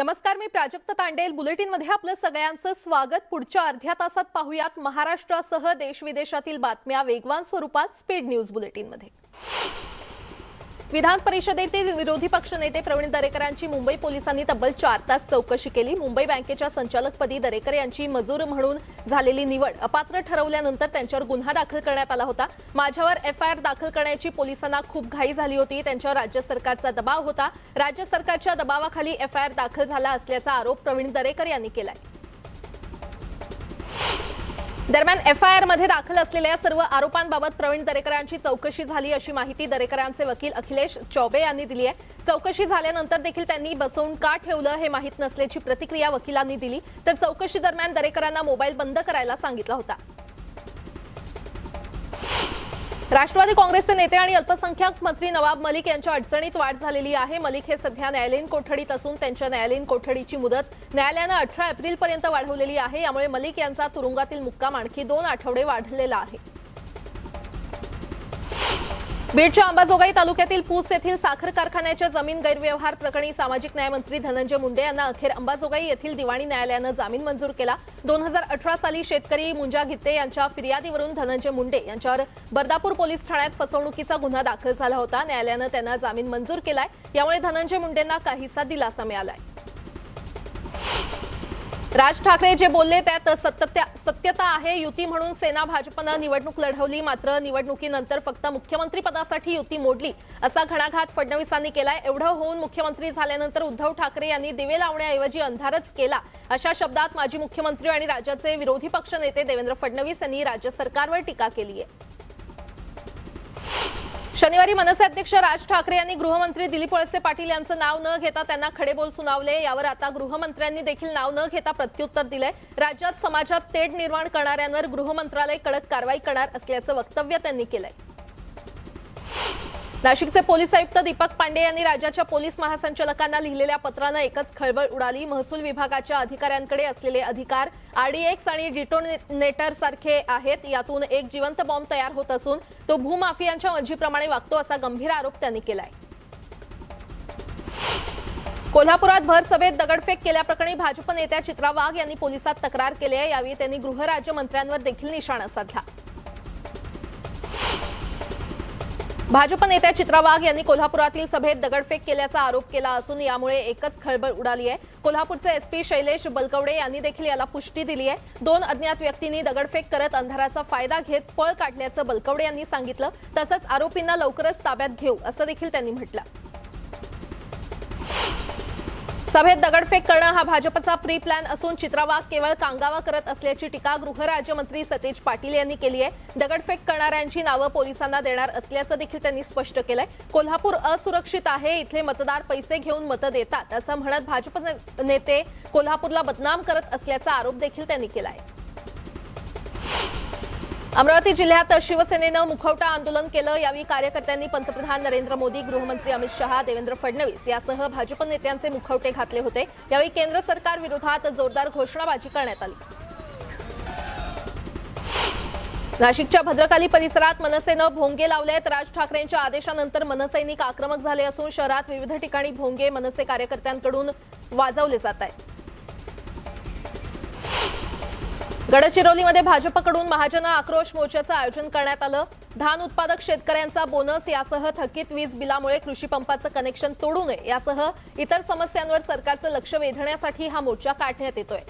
नमस्कार मी प्राजक्त तांडेल. बुलेटिनमध्ये आपलं सगळ्यांचं स्वागत. पुढच्या अर्ध्या तासात पाहूयात महाराष्ट्रासह देशविदेशातील बातम्या वेगवान स्वरूपात. स्पीड न्यूज बुलेटिनमध्ये. विधान परिषदेतील विरोधी पक्षनेते प्रवीण दरेकरांची मुंबई पोलिसांनी तब्बल चार तास चौकशी केली. मुंबई बँकेच्या संचालकपदी दरेकर यांची मजूर म्हणून झालेली निवड अपात्र ठरवल्यानंतर त्यांच्यावर गुन्हा दाखल करण्यात आला होता. माझ्यावर एफआयआर दाखल करण्याची पोलिसांना खूप घाई झाली होती. त्यांच्यावर राज्य सरकारचा दबाव होता. राज्य सरकारच्या दबावाखाली एफआयआर दाखल झाला असल्याचा आरोप प्रवीण दरेकर यांनी केलाय. दरम्यान एफ आयमध्ये दाखल असलेल्या सर्व आरोपांबाबत प्रवीण दरेकरांची चौकशी झाली अशी माहिती दरेकरांचे वकील अखिलेश चौबे यांनी दिली आहे. चौकशी झाल्यानंतर देखील त्यांनी बसवून का ठेवलं हे माहीत नसल्याची प्रतिक्रिया वकिलांनी दिली. तर चौकशी दरम्यान दरेकरांना मोबाईल बंद करायला सांगितला होता. राष्ट्रवादी काँग्रेसचे नेते आणि अल्पसंख्याक मंत्री नवाब मलिक यांच्या अडचणीत वाढ झालेली आहे. मलिक हे सध्या न्यायालयीन कोठडीत असून त्यांच्या न्यायालयीन कोठडीची मुदत न्यायालयानं अठरा एप्रिलपर्यंत वाढवलेली आहे. यामुळे मलिक यांचा तुरुंगातील मुक्काम आणखी दोन आठवडे वाढलेला आहे. बीडच्या अंबाजोगाई तालुक्यातील पूस येथील साखर कारखान्याच्या जमीन गैरव्यवहार प्रकरणी सामाजिक न्यायमंत्री धनंजय मुंडे यांना अखेर अंबाजोगाई येथील दिवाणी न्यायालयानं जामीन मंजूर केला. दोन हजार अठरा साली शेतकरी मुंजा गित्ते यांच्या फिर्यादीवरून धनंजय मुंडे यांच्यावर बर्दापूर पोलीस ठाण्यात फसवणुकीचा गुन्हा दाखल झाला होता. न्यायालयानं त्यांना जामीन मंजूर केलाय. यामुळे धनंजय मुंडेंना काहीसा दिलासा मिळालाय. राज ठाकरे जे बोलले त्यात सत्यत्या सत्यता आहे. युती म्हणून सेना भाजपनं निवडणूक लढवली. मात्र निवडणुकीनंतर फक्त मुख्यमंत्री पदासाठी युती मोडली असा घणाघात फडणवीसांनी केलाय. एवढं होऊन मुख्यमंत्री झाल्यानंतर उद्धव ठाकरे यांनी दिवे लावण्याऐवजी अंधारच केला. अशा शब्दात माजी मुख्यमंत्री आणि राज्याचे विरोधी पक्षनेते देवेंद्र फडणवीस यांनी राज्य सरकारवर टीका केली आहे शनिवारी मनसे अध्यक्ष राज ठाकरे यांनी गृहमंत्री दिलीप वळसे पाटील यांचं नाव न घेता त्यांना खडेबोल सुनावले. यावर आता गृहमंत्र्यांनी देखील नाव न घेता प्रत्युत्तर दिलंय. राज्यात समाजात तेढ निर्माण करणाऱ्यांवर गृहमंत्रालय कडक कारवाई करणार असल्याचं वक्तव्य त्यांनी केलंय. नाशिकचे पोलीस आयुक्त दीपक पांडे यांनी राज्याच्या पोलीस महासंचालकांना लिहिलेल्या पत्रानं एकच खळबळ उडाली. महसूल विभागाच्या अधिकाऱ्यांकडे असलेले अधिकार आरडीएक्स आणि डिटोनेटर सारखे आहेत. यातून एक जिवंत बॉम्ब तयार होत असून तो भूमाफियांच्या मर्जीप्रमाणे वागतो असा गंभीर आरोप त्यांनी केलाय. कोल्हापुरात भर सभेत दगडफेक केल्याप्रकरणी भाजप नेत्या चित्रा वाघ यांनी पोलिसात तक्रार केली आहे. यावेळी त्यांनी गृहराज्यमंत्र्यांवर देखील निशाणा साधला. भाजप नेत्या चित्रा वाघ यांनी कोल्हापुरातील सभेत दगडफेक केल्याचा आरोप केला असून यामुळे एकच खळबळ उडाली आहे. कोल्हापूरचे एसपी शैलेश बलकवडे यांनी देखील याला पुष्टी दिली आहे. दोन अज्ञात व्यक्तींनी दगडफेक करत अंधाराचा फायदा घेत पळ काढल्याचं बलकवडे यांनी सांगितलं. तसंच आरोपींना लवकरच ताब्यात घेऊ असं देखील त्यांनी म्हटलं. सभेत दगडफेक करणं हा भाजपचा प्री प्लॅन असून चित्रावाग केवळ कांगावा करत असल्याची टीका गृहराज्यमंत्री सतेज पाटील यांनी केली आहे दगडफेक करणाऱ्यांची नावं पोलिसांना देणार असल्याचं देखील त्यांनी स्पष्ट केलंय. कोल्हापूर असुरक्षित आहे इथले मतदार पैसे घेऊन मतं देतात असं म्हणत भाजप नेते कोल्हापूरला बदनाम करत असल्याचा आरोप देखील त्यांनी केलाय. अमरावती जिल्ह्यात शिवसेनेनं मुखवटा आंदोलन केलं. यावेळी कार्यकर्त्यांनी पंतप्रधान नरेंद्र मोदी गृहमंत्री अमित शहा देवेंद्र फडणवीस यासह भाजप नेत्यांचे मुखवटे घातले होते. यावेळी केंद्र सरकार विरोधात जोरदार घोषणाबाजी करण्यात आली. नाशिकच्या भद्रकाली परिसरात मनसेनं भोंगे लावलेत. राज ठाकरेंच्या आदेशानंतर मनसैनिक आक्रमक झाले असून शहरात विविध ठिकाणी भोंगे मनसे कार्यकर्त्यांकडून वाजवले जात आहेत. गडचिरोलीमध्ये भाजपकडून महाजन आक्रोश मोर्चाचं आयोजन करण्यात आलं. धान उत्पादक शेतकऱ्यांचा बोनस यासह थकीत वीज बिलामुळे कृषी पंपाचं कनेक्शन तोडू नये यासह इतर समस्यांवर सरकारचं लक्ष वेधण्यासाठी हा मोर्चा काढण्यात येतोय.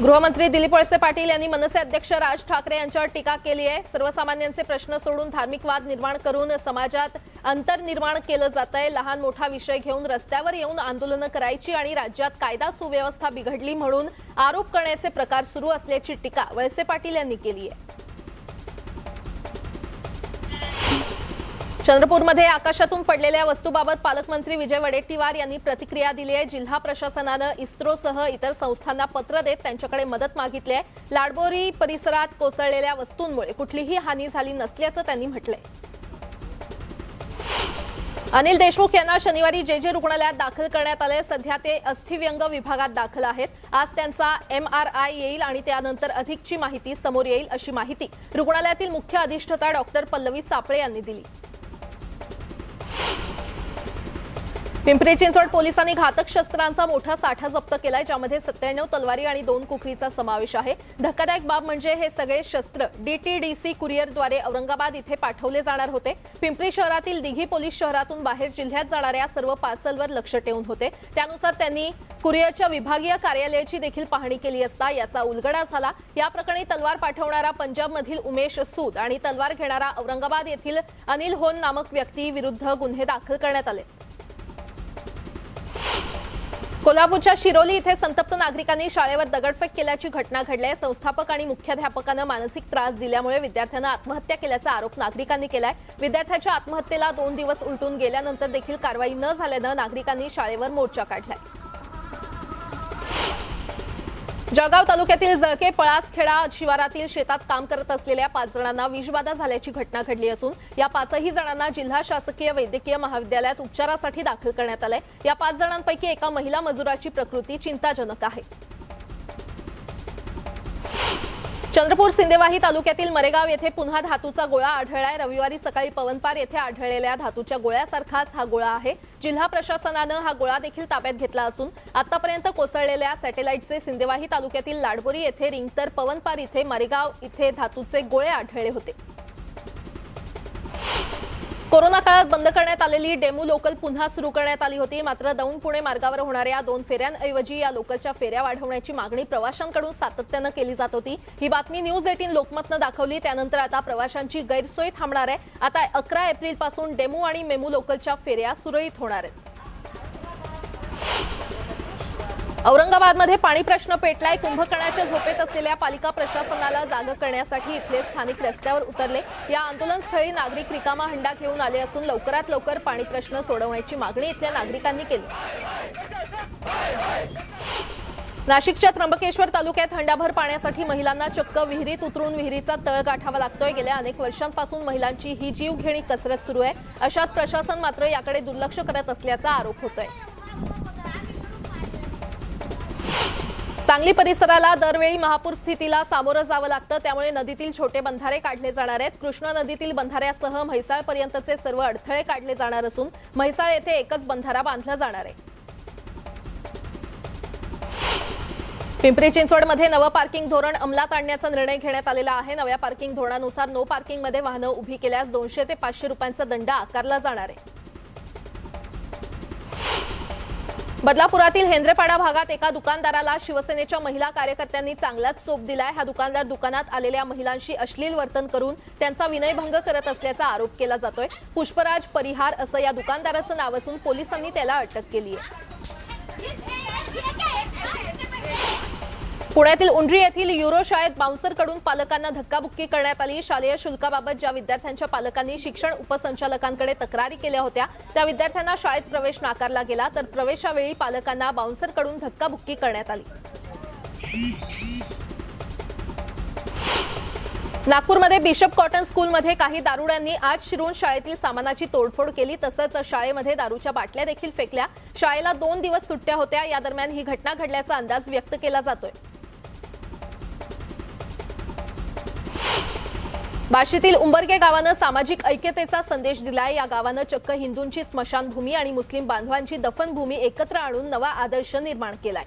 गृहमंत्री दिलीप वळसे पाटील यांनी मनसे अध्यक्ष राज ठाकरे यांच्यावर टीका केली आहे. सर्वसामान्यांचे प्रश्न सोडून धार्मिक वाद निर्माण करून समाजात अंतर निर्माण केलं जात आहे लहान मोठा विषय घेऊन रस्त्यावर येऊन आंदोलनं करायची आणि राज्यात कायदा सुव्यवस्था बिघडली म्हणून आरोप करण्याचे प्रकार सुरू असल्याची टीका वळसे पाटील यांनी केली आहे. चंद्रपूरमध्ये आकाशातून पडलेल्या वस्तूबाबत पालकमंत्री विजय वडेट्टीवार यांनी प्रतिक्रिया दिली आहे. जिल्हा प्रशासनानं इस्रोसह इतर संस्थांना पत्र देत त्यांच्याकडे मदत मागितली आहे. लाडबोरी परिसरात कोसळलेल्या वस्तूंमुळे कुठलीही हानी झाली नसल्याचं त्यांनी म्हटलंय. अनिल देशमुख यांना शनिवारी जे जे रुग्णालयात दाखल करण्यात आले सध्या ते अस्थिव्यंग विभागात दाखल आहेत. आज त्यांचा एम आर आय येईल आणि त्यानंतर अधिकची माहिती समोर येईल अशी माहिती रुग्णालयातील मुख्य अधिष्ठता डॉक्टर पल्लवी सापळे यांनी दिली. पिंपरी चिंचवड पोलिसांनी घातक शस्त्रांचा मोठा साठा जप्त केलाय ज्यामध्ये सत्त्याण्णव तलवारी आणि दोन कुकरीचा समावेश आहे. धक्कादायक बाब म्हणजे हे सगळे शस्त्र डीटीडीसी कुरिअरद्वारे औरंगाबाद इथे पाठवले जाणार होते. पिंपरी शहरातील दिघी पोलीस शहरातून बाहेर जिल्ह्यात जाणाऱ्या सर्व पार्सलवर लक्ष ठेवून होते. त्यानुसार त्यांनी कुरिअरच्या विभागीय कार्यालयाची देखील पाहणी केली असता याचा उलगडा झाला. या प्रकरणी तलवार पाठवणारा पंजाबमधील उमेश सूद आणि तलवार घेणारा औरंगाबाद येथील अनिल होन नामक व्यक्ती विरुद्ध गुन्हे दाखल करण्यात आले. कोल्हापूरच्या शिरोली इथे संतप्त नागरिकांनी शाळेवर दगडफेक केल्याची घटना घडली आहे. संस्थापक आणि मुख्याध्यापकानं मानसिक त्रास दिल्यामुळे विद्यार्थ्यानं आत्महत्या केल्याचा आरोप नागरिकांनी केलाय. विद्यार्थ्याच्या आत्महत्येला दोन दिवस उलटून गेल्यानंतर देखील कारवाई न झाल्यानं नागरिकांनी शाळेवर मोर्चा काढलाय. जळगाव तालुक्यातील जळके पळासखेडा शिवारातील शेतात काम करत असलेल्या पाच जणांना विषबाधा झाल्याची घटना घडली असून या पाचही जणांना जिल्हा शासकीय वैद्यकीय महाविद्यालयात उपचारासाठी दाखल करण्यात आलंय. या पाच जणांपैकी एका महिला मजुराची प्रकृती चिंताजनक आहे. चंद्रपूर सिंदेवाही तालुक्यातील मरेगाव येथे पुन्हा धातूचा गोळा आढळलाय. रविवारी सकाळी पवनपार येथे आढळलेल्या धातूच्या गोळ्यासारखाच हा गोळा आहे. जिल्हा प्रशासनानं हा गोळा देखील ताब्यात घेतला असून आतापर्यंत कोसळलेल्या सॅटेलाईटचे सिंदेवाही तालुक्यातील लाडबोरी येथे रिंगतर पवनपार इथे मरेगाव इथे धातूचे गोळे आढळले होते. कोरोना काळात बंद करण्यात आलेली डेमू लोकल पुन्हा सुरू करण्यात आली होती. मात्र दौंड पुणे मार्गावर होणाऱ्या दोन फेऱ्यांऐवजी या लोकलच्या फेऱ्या वाढवण्याची मागणी प्रवाशांकडून सातत्यानं केली जात होती. ही बातमी न्यूज एटीन लोकमतनं दाखवली. त्यानंतर आता प्रवाशांची गैरसोय थांबणार आहे. आता अकरा एप्रिलपासून डेमू आणि मेमू लोकलच्या फेऱ्या सुरळीत होणार आहेत. औरंगाबादमध्ये पाणी प्रश्न पेटलाय. कुंभकर्णाच्या झोपेत असलेल्या पालिका प्रशासनाला जाग करण्यासाठी इथले स्थानिक रस्त्यावर उतरले. या आंदोलनस्थळी नागरिक रिकामा हंडा घेऊन आले असून लवकरात लवकर पाणी प्रश्न सोडवण्याची मागणी इथल्या नागरिकांनी केली. नाशिकच्या त्र्यंबकेश्वर तालुक्यात हंडाभर पाण्यासाठी महिलांना चक्क विहिरीत उतरून विहिरीचा तळ गाठावा लागतोय. गेल्या अनेक वर्षांपासून महिलांची ही जीवघेणी कसरत सुरू आहे. अशात प्रशासन मात्र याकडे दुर्लक्ष करत असल्याचा आरोप होतोय. सांगली परिसराला दरवेळी महापूर स्थितीला सामोरं जावं लागतं. त्यामुळे नदीतील छोटे बंधारे काढले जाणार आहेत. कृष्णा नदीतील बंधाऱ्यासह म्हैसाळपर्यंतचे सर्व अडथळे काढले जाणार असून म्हैसाळ येथे एकच बंधारा बांधला जाणार आहे. पिंपरी चिंचवडमध्ये नवं पार्किंग धोरण अंमलात आणण्याचा निर्णय घेण्यात आलेला आहे. नव्या पार्किंग धोरणानुसार नो पार्किंगमध्ये वाहनं उभी केल्यास दोनशे ते पाचशे रुपयांचा दंड आकारला जाणार आहे. बदलापुरातील हेंद्रेपाडा भागात एका दुकानदाराला शिवसेनेच्या महिला कार्यकर्त्यांनी चांगलाच चोप दिलाय हा दुकानदार दुकानात आलेल्या महिलांशी अश्लील वर्तन करून त्यांचा विनयभंग करत असल्याचा आरोप केला जातोय पुष्पराज परिहार असं या दुकानदाराचं नाव असून पोलिसांनी त्याला अटक केली आहे पुण्यातील उंड्री येथील युरो शाळेत बाउन्सरकडून पालकांना धक्काबुक्की करण्यात आली. शालेय शुल्काबाबत ज्या विद्यार्थ्यांच्या पालकांनी शिक्षण उपसंचालकांकडे तक्रारी केल्या होत्या त्या विद्यार्थ्यांना शाळेत प्रवेश नाकारला गेला. तर प्रवेशावेळी पालकांना बाउन्सरकडून धक्काबुक्की करण्यात आली. नागपूरमध्ये बिशप कॉटन स्कूलमध्ये काही दारुड्यांनी आज शिरून शाळेतील सामानाची तोडफोड केली. तसंच शाळेमध्ये दारूच्या बाटल्या देखील फेकल्या. शाळेला दोन दिवस सुट्ट्या होत्या. या दरम्यान ही घटना घडल्याचा अंदाज व्यक्त केला जातोय. बाशीतील उंबरगे गावानं सामाजिक ऐक्यतेचा संदेश दिलाय. या गावानं चक्क हिंदूंची स्मशानभूमी आणि मुस्लिम बांधवांची दफनभूमी एकत्र आणून नवा आदर्श निर्माण केलाय.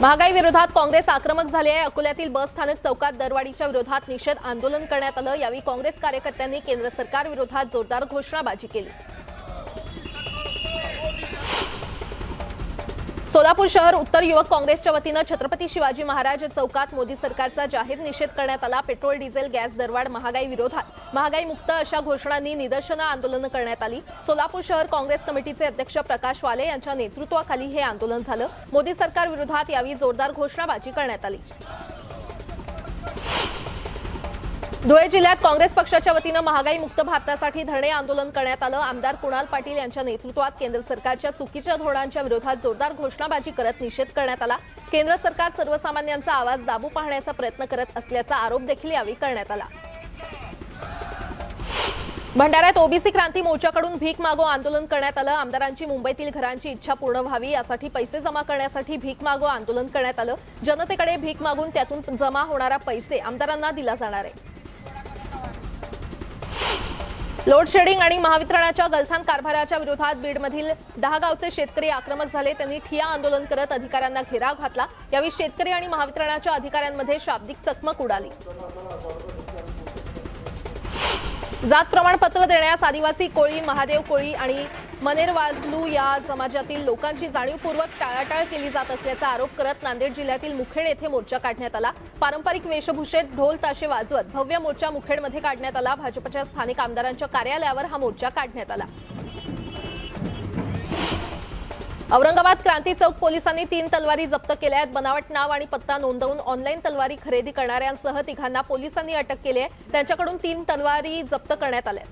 महागाई विरोधात काँग्रेस आक्रमक झाली आहे अकोल्यातील बस स्थानक चौकात दरवाढीच्या विरोधात निषेध आंदोलन करण्यात आलं. यावेळी काँग्रेस कार्यकर्त्यांनी केंद्र सरकार विरोधात जोरदार घोषणाबाजी केली. सोलापूर शहर उत्तर युवक काँग्रेसच्या वतीनं छत्रपती शिवाजी महाराज चौकात मोदी सरकारचा जाहीर निषेध करण्यात आला. पेट्रोल डिझेल गॅस दरवाढ महागाई विरोधात महागाई मुक्त अशा घोषणांनी निदर्शनं आंदोलनं करण्यात आली. सोलापूर शहर काँग्रेस कमिटीचे अध्यक्ष प्रकाश वाले यांच्या नेतृत्वाखाली हे आंदोलन झालं. मोदी सरकार विरोधात यावेळी जोरदार घोषणाबाजी करण्यात आली. धुळे जिल्ह्यात काँग्रेस पक्षाच्या वतीनं महागाई मुक्त भारतासाठी धरणे आंदोलन करण्यात आलं. आमदार कुणाल पाटील यांच्या नेतृत्वात केंद्र सरकारच्या चुकीच्या धोरणांच्या विरोधात जोरदार घोषणाबाजी करत निषेध करण्यात आला. केंद्र सरकार सर्वसामान्यांचा आवाज दाबू पाहण्याचा प्रयत्न करत असल्याचा आरोप देखील यावेळी करण्यात आला. भंडाऱ्यात ओबीसी क्रांती मोर्चाकडून भीक मागो आंदोलन करण्यात आलं. आमदारांची मुंबईतील घरांची इच्छा पूर्ण व्हावी यासाठी पैसे जमा करण्यासाठी भीक मागो आंदोलन करण्यात आलं. जनतेकडे भीक मागून त्यातून जमा होणारा पैसे आमदारांना दिला जाणार आहे. लोड शेडिंग आणि महावितरणाच्या गलथान कारभाराच्या विरोधात बीडमधील दहा गावचे शेतकरी आक्रमक झाले. त्यांनी ठिया आंदोलन करत अधिकाऱ्यांना घेराव घातला. यावेळी शेतकरी आणि महावितरणाच्या अधिकाऱ्यांमध्ये शाब्दिक चकमक उडाली. जात प्रमाणपत्र देण्यास आदिवासी कोळी महादेव कोळी आणि मनेरवालू या समाजातील लोकांची जाणीवपूर्वक टाळाटाळ केली जात असल्याचा आरोप करत नांदेड जिल्ह्यातील मुखेड येथे मोर्चा काढण्यात आला. पारंपरिक वेशभूषेत ढोल ताशे वाजवत भव्य मोर्चा मुखेडमध्ये काढण्यात आला. भाजपच्या स्थानिक आमदारांच्या कार्यालयावर हा मोर्चा काढण्यात आला. औरंगाबाद क्रांती चौक पोलिसांनी तीन तलवारी जप्त केल्या आहेत बनावट नाव आणि पत्ता नोंदवून ऑनलाईन तलवारी खरेदी करणाऱ्यांसह तिघांना पोलिसांनी अटक केली आहे. त्यांच्याकडून तीन तलवारी जप्त करण्यात आल्या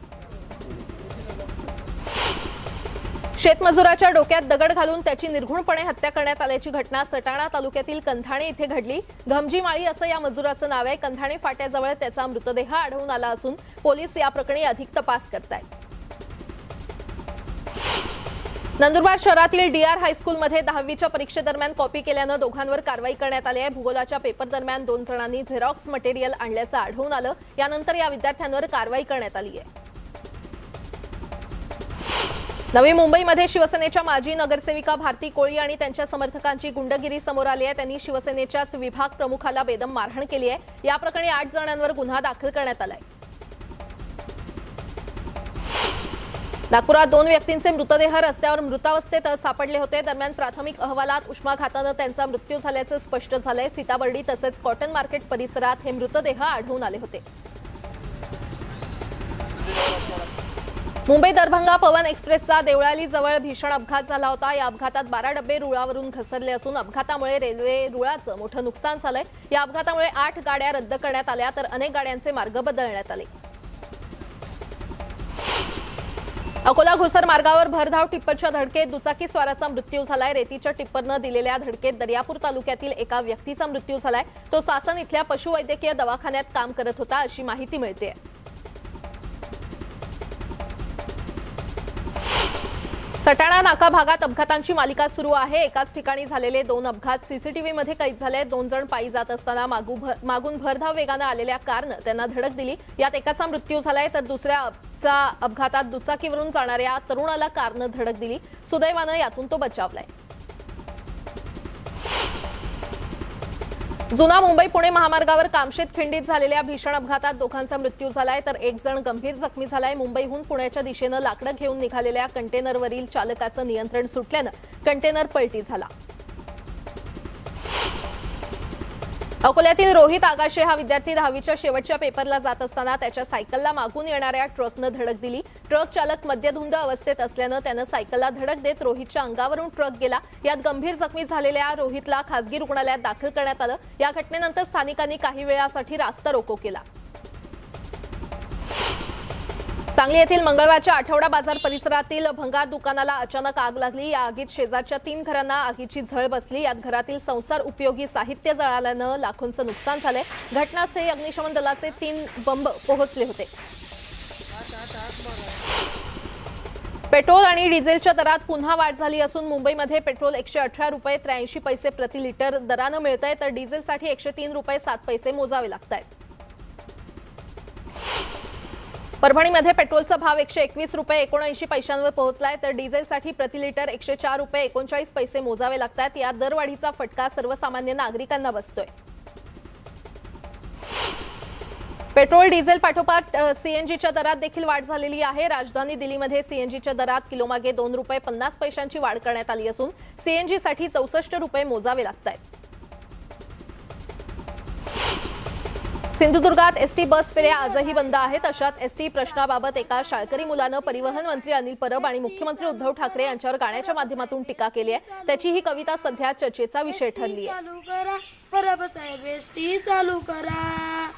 शेतमजुराच्या डोक्यात दगड घालून त्याची निर्घुणपणे हत्या करण्यात आल्याची घटना सटाणा तालुक्यातील कंधाणे इथे घडली. घमजी माळी असं या मजुराचं नाव आहे. कंधाणे फाट्याजवळ त्याचा मृतदेह आढळून आला असून पोलीस या प्रकरणी अधिक तपास करतायत. नंदुरबार शहरातील डीआर हायस्कूलमध्ये दहावीच्या परीक्षेदरम्यान कॉपी केल्यानं दोघांवर कारवाई करण्यात आली आहे. भूगोलाच्या पेपर दरम्यान दोन जणांनी झेरॉक्स मटेरियल आणल्याचं आढळून आलं. यानंतर या विद्यार्थ्यांवर कारवाई करण्यात आली आहे. नवी मुंबईमध्ये शिवसेनेच्या माजी नगरसेविका भारती कोळी आणि त्यांच्या समर्थकांची गुंडगिरी समोर आली आहे. त्यांनी शिवसेनेच्याच विभाग प्रमुखाला बेदम मारहाण केली आहे. या प्रकरणी आठ जणांवर गुन्हा दाखल करण्यात आलाय. नागपुरात दोन व्यक्तींचे मृतदेह रस्त्यावर मृतावस्थेत सापडले होते. दरम्यान प्राथमिक अहवालात उष्माघातानं त्यांचा मृत्यू झाल्याचं स्पष्ट झालंय. सीताबर्डी तसेच कॉटन मार्केट परिसरात हे मृतदेह आढळून आले होते. मुंबई दरभंगा पवन एक्सप्रेसचा देवळाली जवळ भीषण अपघात झाला होता. या अपघातात बारा डबे रुळावरून घसरले असून अपघातामुळे रेल्वे रुळाचं मोठं नुकसान झालंय. या अपघातामुळे आठ गाड्या रद्द करण्यात आल्या तर अनेक गाड्यांचे मार्ग बदलण्यात आले. अकोला घोसर मार्गावर भरधाव टिप्परच्या धडकेत दुचाकी स्वाराचा मृत्यू झालाय. रेतीच्या टिप्परनं दिलेल्या धडकेत दर्यापूर तालुक्यातील एका व्यक्तीचा मृत्यू झालाय. तो सासन इथल्या पशुवैद्यकीय दवाखान्यात काम करत होता अशी माहिती मिळते सटाणा नाका भागात अपघातांची मालिका सुरू आहे. एकाच ठिकाणी झालेले दोन अपघात सीसीटीव्हीमध्ये कैद झाले. दोन जण पायी जात असताना मागू भर- मागून भरधाव वेगानं आलेल्या कारनं त्यांना धडक दिली. यात एकाचा मृत्यू झालाय तर दुसऱ्याचा अपघातात दुचाकीवरून जाणाऱ्या तरुणाला कारनं धडक दिली. सुदैवानं यातून तो बचावलाय. जुना मुंबई पुणे महामार्गावर कामशेत खिंडीत झालेल्या भीषण अपघातात दोघांचा मृत्यू झालाय तर एक जण गंभीर जखमी झालाय. मुंबईहून पुण्याच्या दिशेनं लाकडं घेऊन निघालेल्या कंटेनरवरील चालकाचं नियंत्रण सुटल्यानं कंटेनर पलटी झाला. अकोल्यातील रोहित आगाशे हा विद्यार्थी दहावीच्या शेवटच्या पेपरला जात असताना त्याच्या सायकलला मागून येणाऱ्या ट्रकनं धडक दिली. ट्रक चालक मद्यधुंद अवस्थेत असल्यानं त्यानं सायकलला धडक देत रोहितच्या अंगावरून ट्रक गेला. यात गंभीर जखमी झालेल्या रोहितला खासगी रुग्णालयात दाखल करण्यात आलं. या घटनेनंतर स्थानिकांनी काही वेळासाठी रास्ता रोको केला. सांगली येथील मंगळवारच्या आठवडा बाजार परिसरातील भंगार दुकानाला अचानक आग लागली. या आगीत शेजारच्या तीन घरांना आगीची झळ बसली. यात घरातील संसार उपयोगी साहित्य जळाल्यानं लाखोंचं नुकसान झालंय. घटनास्थळी अग्निशमन दलाचे तीन बंब पोहोचले होते. पेट्रोल आणि डिझेलच्या दरात पुन्हा वाढ झाली असून मुंबईमध्ये पेट्रोल एकशे अठरा रुपये त्र्याऐंशी पैसे प्रति लिटर दरानं मिळत आहे तर डिझेलसाठी एकशे तीन रुपये सात पैसे मोजावे लागत आहेत परभणीमध्ये पेट्रोलचा भाव एकशे एकवीस रुपये एकोणऐंशी पैशांवर पोहोचलाय. तर डिझेलसाठी प्रति लिटर एकशे चार रुपये एकोणचाळीस पैसे मोजावे लागतात. या दरवाढीचा फटका सर्वसामान्य नागरिकांना बसतोय. पेट्रोल डिझेल पाठोपाठ सीएनजीच्या दरात देखील वाढ झालेली आहे. राजधानी दिल्लीमध्ये सीएनजीच्या दरात किलोमागे दोन रुपये पन्नास पैशांची वाढ करण्यात आली असून सीएनजीसाठी चौसष्ट रुपये मोजावे लागत आहेत सिंधुदुर्गात एसटी बस फेऱ्या आजही बंद आहेत. अशात एसटी प्रश्नाबाबत एका शाळकरी मुलानं परिवहन मंत्री अनिल परब आणि मुख्यमंत्री उद्धव ठाकरे यांच्यावर गाण्याच्या माध्यमातून टीका केली आहे. त्याची ही कविता सध्या चर्चेचा विषय ठरली आहे. चालू करा. परब साहेब एसटी चालू करा.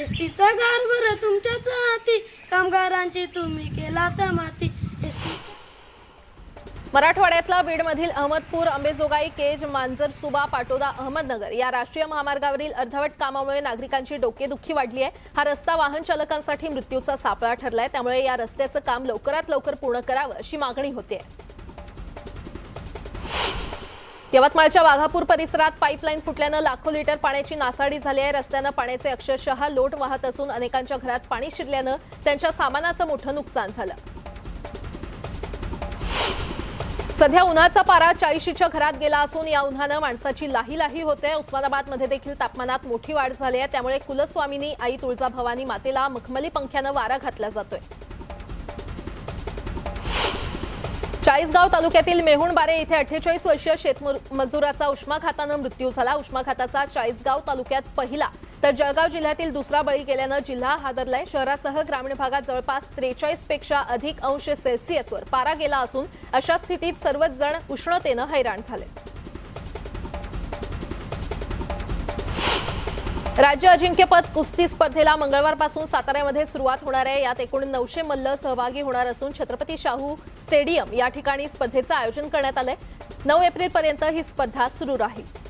एसटीचा कारभार तुमच्याच हाती कामगारांची तुम्ही केला माती. एसटी मराठवाड्यातला बीडमधील अहमदपूर अंबेजोगाई केज मांजर सुबा पाटोदा अहमदनगर या राष्ट्रीय महामार्गावरील अर्धवट कामामुळे नागरिकांची डोकेदुखी वाढली आहे. हा रस्ता वाहन चालकांसाठी मृत्यूचा सापळा ठरलाय. त्यामुळे या रस्त्याचं काम लवकरात लवकर पूर्ण करावं अशी मागणी होते यवतमाळच्या वाघापूर परिसरात पाईपलाईन फुटल्यानं लाखो लिटर पाण्याची नासाडी झाली आहे. रस्त्यानं पाण्याचे अक्षरशः लोट वाहत असून अनेकांच्या घरात पाणी शिरल्यानं त्यांच्या सामानाचं मोठं नुकसान झालं. सध्या उन्हाचा पारा चाळीशीच्या घरात गेला असून या उन्हानं माणसाची लाही लाही होते. उस्मानाबादमध्ये देखील तापमानात मोठी वाढ झाली आहे. त्यामुळे कुलस्वामिनी आई तुळजाभवानी मातेला मखमली पंख्यानं वारा घातला जातोय. चाळीसगाव तालुक्यातील मेहुणबारे इथे अठ्ठेचाळीस वर्षीय शेतमजुराचा उष्माघातानं मृत्यू झाला. उष्माघाताचा चाळीसगाव तालुक्यात पहिला तर जळगाव जिल्ह्यातील दुसरा बळी गेल्यानं जिल्हा हादरलाय शहरासह ग्रामीण भागात जवळपास त्रेचाळीसपेक्षा अधिक अंश सेल्सिअसवर पारा गेला असून अशा स्थितीत सर्वच जण उष्णतेनं हैराण झाले. राज्य अजिंक्यपद कुस्ती स्पर्धेला मंगळवारपासून साताऱ्यामध्ये सुरुवात होणार आहे. यात एकूण नऊशे मल्ल सहभागी होणार असून छत्रपती शाहू स्टेडियम या ठिकाणी स्पर्धेचं आयोजन करण्यात आलंय. नऊ एप्रिलपर्यंत ही स्पर्धा सुरू राहील.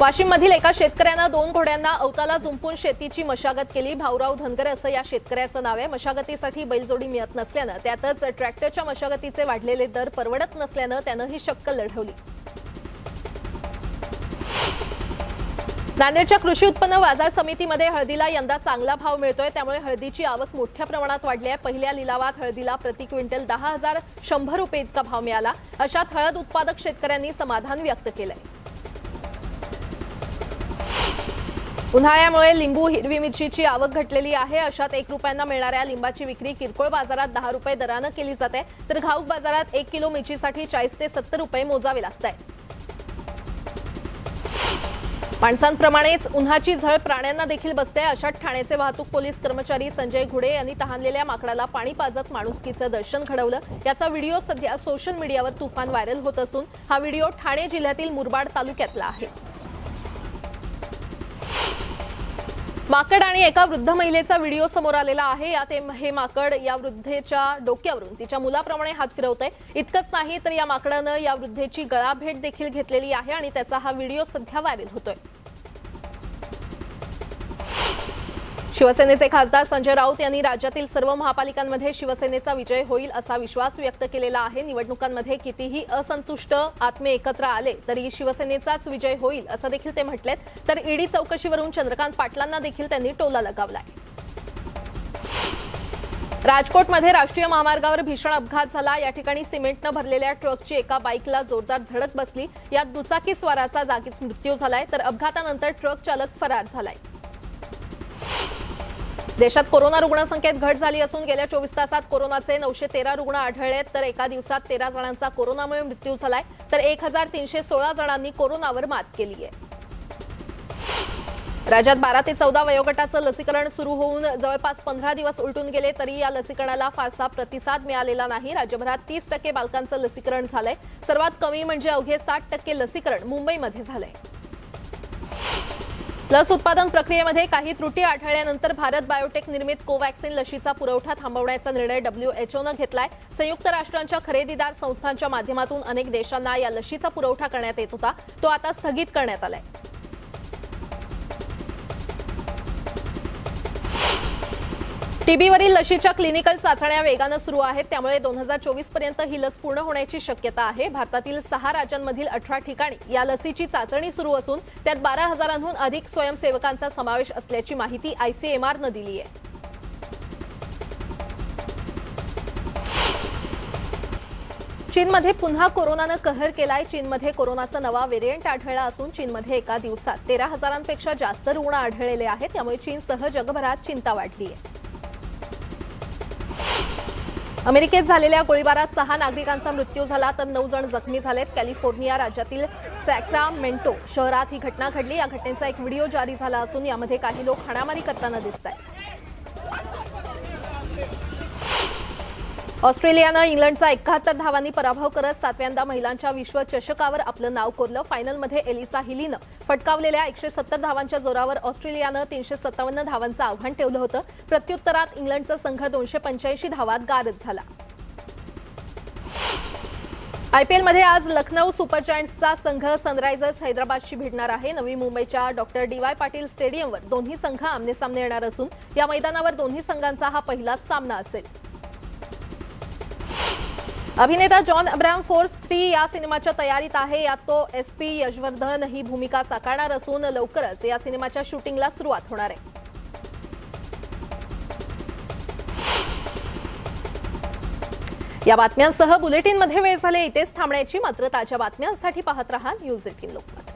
वाशिममधील एका शेतकऱ्यानं दोन घोड्यांना अवताला जुंपून शेतीची मशागत केली. भाऊराव धनगर असं या शेतकऱ्याचं नाव आहे. मशागतीसाठी बैलजोडी मिळत नसल्यानं त्यातच ट्रॅक्टरच्या मशागतीचे वाढलेले दर परवडत नसल्यानं त्यानं ही शक्कल लढवली. नांदेडच्या कृषी उत्पन्न बाजार समितीमध्ये हळदीला यंदा चांगला भाव मिळतोय. त्यामुळे हळदीची आवक मोठ्या प्रमाणात वाढली आहे. पहिल्या लिलावात हळदीला प्रति क्विंटल दहा हजार शंभर रुपये इतका भाव मिळाला. अशात हळद उत्पादक शेतकऱ्यांनी समाधान व्यक्त केलंय. उन्हाळ्यामुळे लिंबू हिरवी मिरचीची आवक घटलेली आहे. अशात एक रुपयांना मिळणाऱ्या लिंबाची विक्री किरकोळ बाजारात दहा रुपये दरानं केली जाते. तर घाऊक बाजारात एक किलो मिरचीसाठी चाळीस ते सत्तर रुपये मोजावे लागत आहे माणसांप्रमाणेच उन्हाची झळ प्राण्यांना देखील बसते. अशात ठाण्याचे वाहतूक पोलीस कर्मचारी संजय घुडे यांनी तहानलेल्या माकडाला पाणी पाजत माणुसकीचं दर्शन घडवलं. याचा व्हिडिओ सध्या सोशल मीडियावर तुफान व्हायरल होत असून हा व्हिडिओ ठाणे जिल्ह्यातील मुरबाड तालुक्यातला आहे. माकड आणि एका वृद्ध महिलेचा व्हिडिओ समोर आलेला आहे. यात हे- हे माकड या वृद्धेच्या डोक्यावरून तिच्या मुलाप्रमाणे हात फिरवतंय. इतकंच नाही तर या माकडानं या वृद्धेची गळाभेट देखील घेतलेली आहे आणि त्याचा हा व्हिडिओ सध्या व्हायरल होतोय. शिवसेनेचे खासदार संजय राऊत यांनी राज्यातील सर्व महापालिकांमध्ये शिवसेनेचा विजय होईल असा विश्वास व्यक्त केलेला आहे. निवडणुकांमध्ये कितीही असंतुष्ट आत्मे एकत्र आले तरी शिवसेनेचाच विजय होईल असं देखील ते म्हटलेत. तर ईडी चौकशीवरून चंद्रकांत पाटलांना देखील त्यांनी टोला लगावलाय. राजकोटमध्ये राष्ट्रीय महामार्गावर भीषण अपघात झाला. या ठिकाणी सिमेंटनं भरलेल्या ट्रकची एका बाईकला जोरदार धडक बसली. यात दुचाकी स्वाराचा जागीच मृत्यू झालाय. तर अपघातानंतर ट्रक चालक फरार झालाय. देशात कोरोना रुग्णसंख्येत घट झाली असून गेल्या चोवीस तासात कोरोनाचे नऊशे तेरा रुग्ण आढळलेत तर एका दिवसात तेरा जणांचा कोरोनामुळे मृत्यू झालाय तर एक हजार तीनशे सोळा जणांनी कोरोनावर मात केली आहे. राज्यात बारा ते चौदा वयोगटाचं लसीकरण सुरू होऊन जवळपास पंधरा दिवस उलटून गेले तरी या लसीकरणाला फारसा प्रतिसाद मिळालेला नाही. राज्यभरात तीस टक्के बालकांचं लसीकरण झालंय. सर्वात कमी म्हणजे अवघे साठ टक्के लसीकरण मुंबईमध्ये झालंय. लस उत्पादन प्रक्रियेमध्ये काही त्रुटी आढळल्यानंतर भारत बायोटेक निर्मित कोवॅक्सिन लशीचा पुरवठा थांबवण्याचा निर्णय डब्ल्यूएचओनं घेतलाय. संयुक्त राष्ट्रांच्या खरेदीदार संस्थांच्या माध्यमातून अनेक देशांना या लशीचा पुरवठा करण्यात येत होता. तो आता स्थगित करण्यात आलाय. टीबीवरील लशीच्या क्लिनिकल चाचण्या वेगानं सुरू आहेत. त्यामुळे दोन हजार चोवीसपर्यंत ही लस पूर्ण होण्याची शक्यता आहे. भारतातील सहा राज्यांमधील अठरा ठिकाणी या लसीची चाचणी सुरू असून त्यात बारा हजारांहून अधिक स्वयंसेवकांचा समावेश असल्याची माहिती आयसीएमआरनं दिली आहे. चीनमध्ये पुन्हा कोरोनानं कहर केलाय. चीनमध्ये कोरोनाचा नवा व्हेरियंट आढळला असून चीनमध्ये एका दिवसात तेरा हजारांपेक्षा जास्त रुग्ण आढळलेले आहेत. त्यामुळे चीनसह जगभरात चिंता वाढली आहे अमेरिकेत झालेल्या गोळीबारात सहा नागरिकांचा मृत्यू झाला तर नऊ जण जखमी झालेत. कॅलिफोर्निया राज्यातील सॅक्रामेंटो शहरात ही घटना घडली. या घटनेचा एक व्हिडिओ जारी झाला असून यामध्ये काही लोक हाणामारी करताना दिसत आहेत ऑस्ट्रेलियानं इंग्लंडचा एकाहत्तर धावांनी पराभव करत सातव्यांदा महिलांच्या विश्वचषकावर आपलं नाव कोरलं. फायनलमध्ये एलिसा हिलीनं फटकावलेल्या एकशे सत्तर धावांच्या जोरावर ऑस्ट्रेलियानं तीनशे सत्तावन्न धावांचं आव्हान ठेवलं होतं. प्रत्युत्तरात इंग्लंडचा संघ दोनशे पंच्याऐंशी धावात गारद झाला. आयपीएलमध्ये आज लखनौ सुपर जायंट्सचा संघ सनरायझर्स हैदराबादशी भिडणार आहे. नवी मुंबईच्या डॉक्टर डी वाय पाटील स्टेडियमवर दोन्ही संघ आमनेसामने येणार असून या मैदानावर दोन्ही संघांचा हा पहिलाच सामना असेल. अभिनेता जॉन अब्राम फोर्स थ्री या सिनेमाच्या तयारीत आहे. यात तो एस पी यशवर्धन ही भूमिका साकारणार असून लवकरच या सिनेमाच्या शूटिंगला सुरुवात होणार आहे. या बातम्यांसह बुलेटिनमध्ये वेळ झाले. इथेच थांबण्याची मात्र ताज्या बातम्यांसाठी पाहत रहा न्यूज एटीन लोकमत.